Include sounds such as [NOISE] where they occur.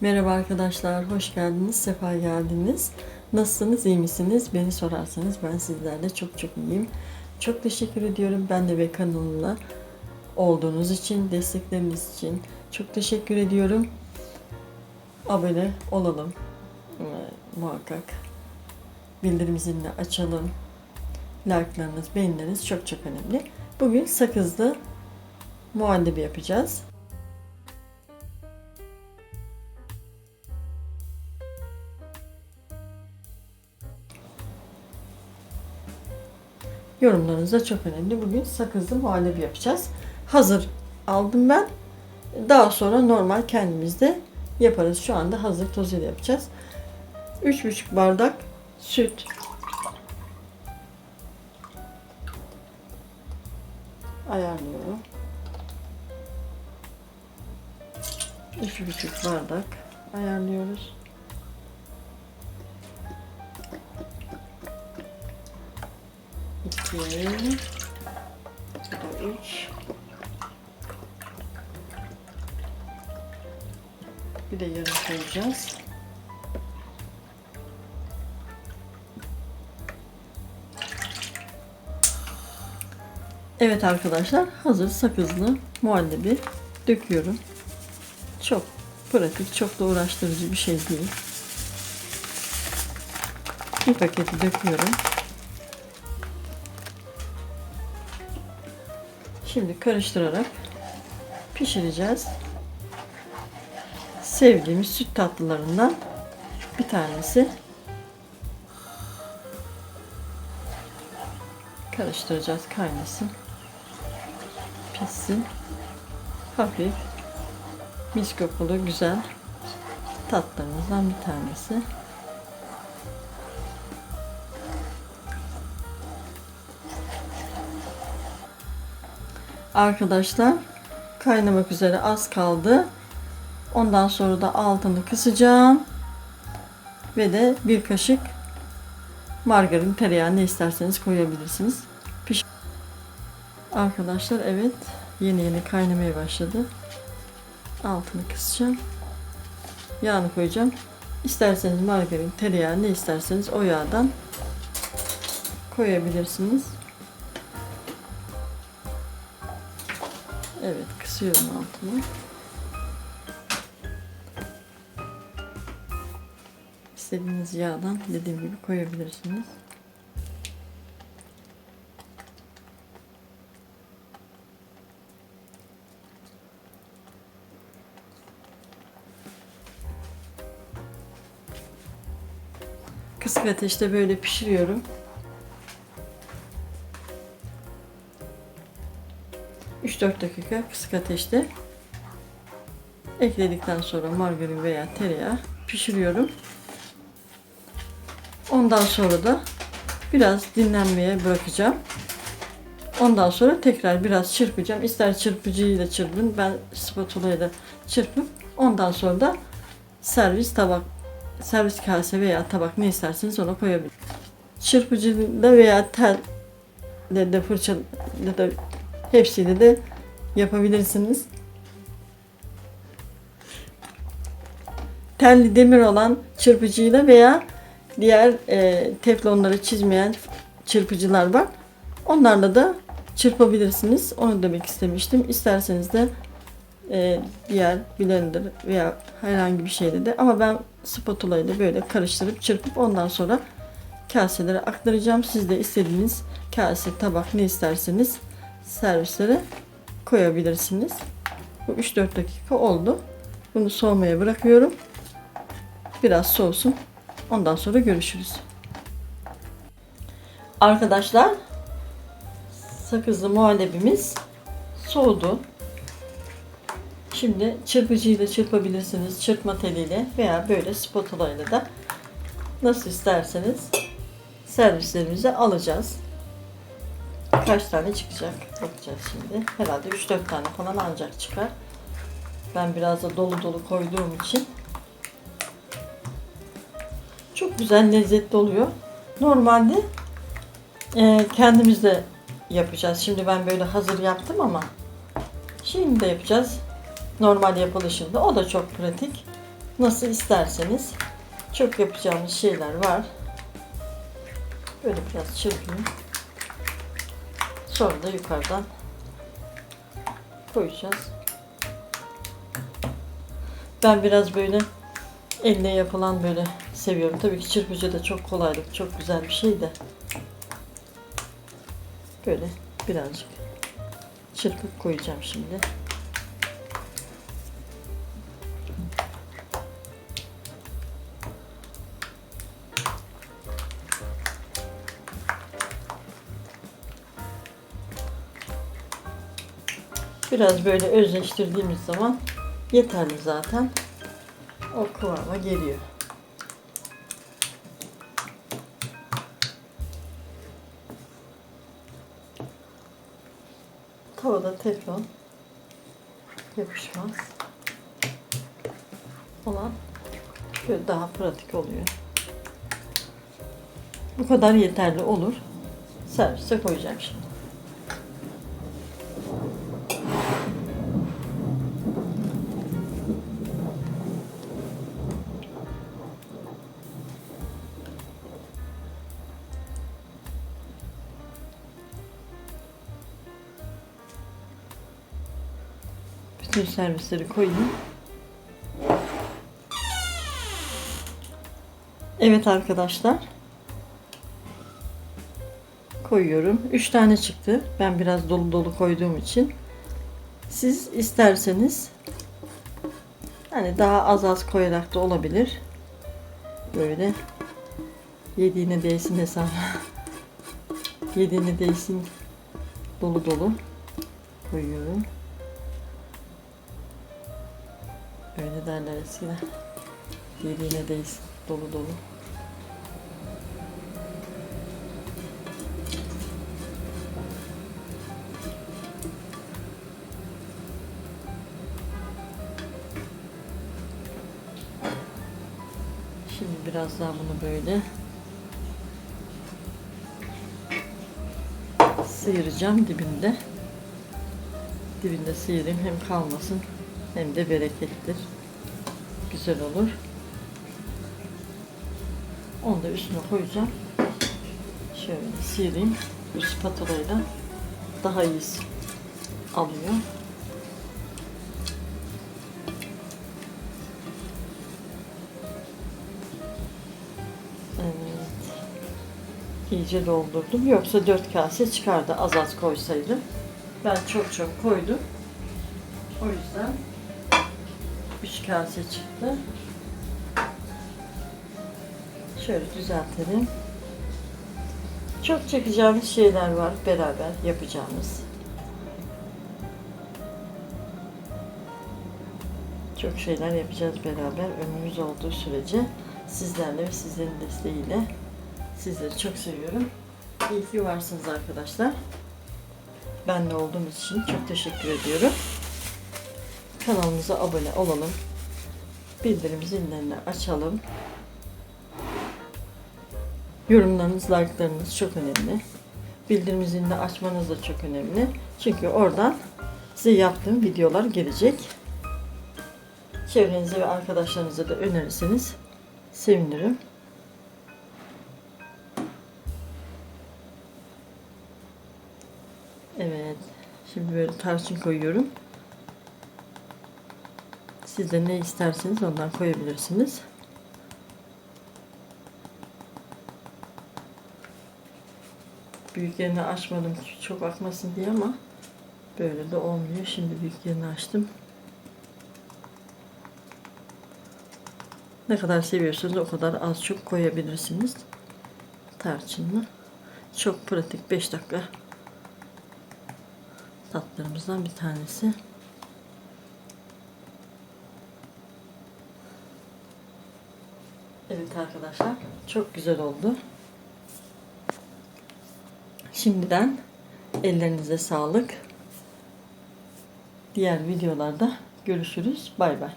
Merhaba arkadaşlar, hoş geldiniz, sefa geldiniz. Nasılsınız, iyi misiniz? Beni sorarsanız ben sizlerle çok çok iyiyim. Çok teşekkür ediyorum. Ben de ve kanalımla olduğunuz için, destekleriniz için çok teşekkür ediyorum. Abone olalım Ee, muhakkak. Bildirim zilini açalım. Like'larınız, beğenileriniz çok çok önemli. Bugün sakızlı muhallebi yapacağız. Yorumlarınız da çok önemli. Bugün sakızlı muhallebi yapacağız. Hazır aldım ben. Daha sonra normal kendimizde yaparız. Şu anda hazır tozuyla yapacağız. 3,5 bardak süt. Ayarlıyorum. 3,5 bardak ayarlıyoruz. İki, bu da üç. Bir de yarım koyacağız. Evet arkadaşlar hazır sakızlı muhallebi döküyorum. Çok pratik, çok da uğraştırıcı bir şey değil. Bir paketi döküyorum. Şimdi karıştırarak pişireceğiz. Sevdiğimiz süt tatlılarından bir tanesi. Karıştıracağız kaynasın. Pişsin. Hafif mis kokulu güzel tatlarımızdan bir tanesi. Arkadaşlar kaynamak üzere az kaldı. Ondan sonra da altını kısacağım. Ve de bir kaşık margarin, tereyağı ne isterseniz koyabilirsiniz. Piş Arkadaşlar evet yeni yeni kaynamaya başladı. Altını kısacağım. Yağını koyacağım. İsterseniz margarin, tereyağı ne isterseniz o yağdan koyabilirsiniz. Evet kısıyorum altını. İstediğiniz yağdan dediğim gibi koyabilirsiniz. Kısık ateşte böyle pişiriyorum. 3-4 dakika kısık ateşte ekledikten sonra margarin veya tereyağı pişiriyorum. Ondan sonra da biraz dinlenmeye bırakacağım. Ondan sonra tekrar biraz çırpacağım. İster çırpıcıyla çırpın, ben spatula ile çırpıp ondan sonra da servis tabak, servis kase veya tabak ne isterseniz ona koyabilirsiniz. Çırpıcıyla veya tel de fırça da hepsiyle de yapabilirsiniz. Telli demir olan çırpıcıyla veya diğer e, teflonları çizmeyen çırpıcılar var. Onlarla da çırpabilirsiniz. Onu demek istemiştim. İsterseniz de e, diğer blender veya herhangi bir şeyle de ama ben spatula ile böyle karıştırıp çırpıp ondan sonra kaselere aktaracağım. Siz de istediğiniz kase, tabak ne isterseniz servislere koyabilirsiniz. Bu 3-4 dakika oldu. Bunu soğumaya bırakıyorum. Biraz soğusun. Ondan sonra görüşürüz. Arkadaşlar sakızlı muhallebimiz soğudu. Şimdi çırpıcıyla çırpabilirsiniz. Çırpma teliyle veya böyle spatula ile de nasıl isterseniz servislerimize alacağız. Kaç tane çıkacak bakacağız şimdi. Herhalde 3-4 tane falan ancak çıkar. Ben biraz da dolu dolu koyduğum için çok güzel lezzetli oluyor. Normalde e, kendimiz de yapacağız. Şimdi ben böyle hazır yaptım ama şimdi de yapacağız. Normal yapılışında. O da çok pratik. Nasıl isterseniz. Çok yapacağımız şeyler var. Böyle biraz çırpayım. Sonra da yukarıdan koyacağız. Ben biraz böyle elle yapılan böyle seviyorum. Tabii ki çırpıcı da çok kolaylık, çok güzel bir şey de. Böyle birazcık çırpıp koyacağım şimdi. Biraz böyle özleştirdiğimiz zaman yeterli zaten. O kıvama geliyor. Tavada teflon yapışmaz olan böyle daha pratik oluyor. Bu kadar yeterli olur. Servise koyacağım şimdi. Bütün servisleri koyayım. Evet arkadaşlar. Koyuyorum. 3 tane çıktı. Ben biraz dolu dolu koyduğum için. Siz isterseniz hani daha az az koyarak da olabilir. Böyle yediğine değsin hesabı. [LAUGHS] yediğine değsin dolu dolu koyuyorum. Öyle derler eskiden. Yediğine değsin dolu dolu. Şimdi biraz daha bunu böyle sıyıracağım dibinde. Dibinde sıyırayım hem kalmasın hem de berekettir. Güzel olur. Onu da üstüne koyacağım. Şöyle sıyırayım. Bu spatulayla daha iyi alıyor. Evet. İyice doldurdum. Yoksa dört kase çıkardı az az koysaydım. Ben çok çok koydum. O yüzden 3 kase çıktı. Şöyle düzeltelim. Çok çekeceğimiz şeyler var beraber yapacağımız. Çok şeyler yapacağız beraber ömrümüz olduğu sürece sizlerle ve sizlerin desteğiyle sizleri çok seviyorum. İyi ki varsınız arkadaşlar. Benle olduğunuz için çok teşekkür ediyorum. Kanalımıza abone olalım. Bildirim zillerini açalım. Yorumlarınız, like'larınız çok önemli. Bildirim zilini açmanız da çok önemli. Çünkü oradan size yaptığım videolar gelecek. Çevrenize ve arkadaşlarınıza da önerirseniz sevinirim. Evet. Şimdi böyle tarçın koyuyorum. Siz de ne isterseniz ondan koyabilirsiniz. Büyüklerini açmadım çok akmasın diye ama böyle de olmuyor. Şimdi büyüklerini açtım. Ne kadar seviyorsanız o kadar az çok koyabilirsiniz. Tarçınlı. Çok pratik 5 dakika tatlarımızdan bir tanesi. Evet arkadaşlar çok güzel oldu. Şimdiden ellerinize sağlık. Diğer videolarda görüşürüz. Bay bay.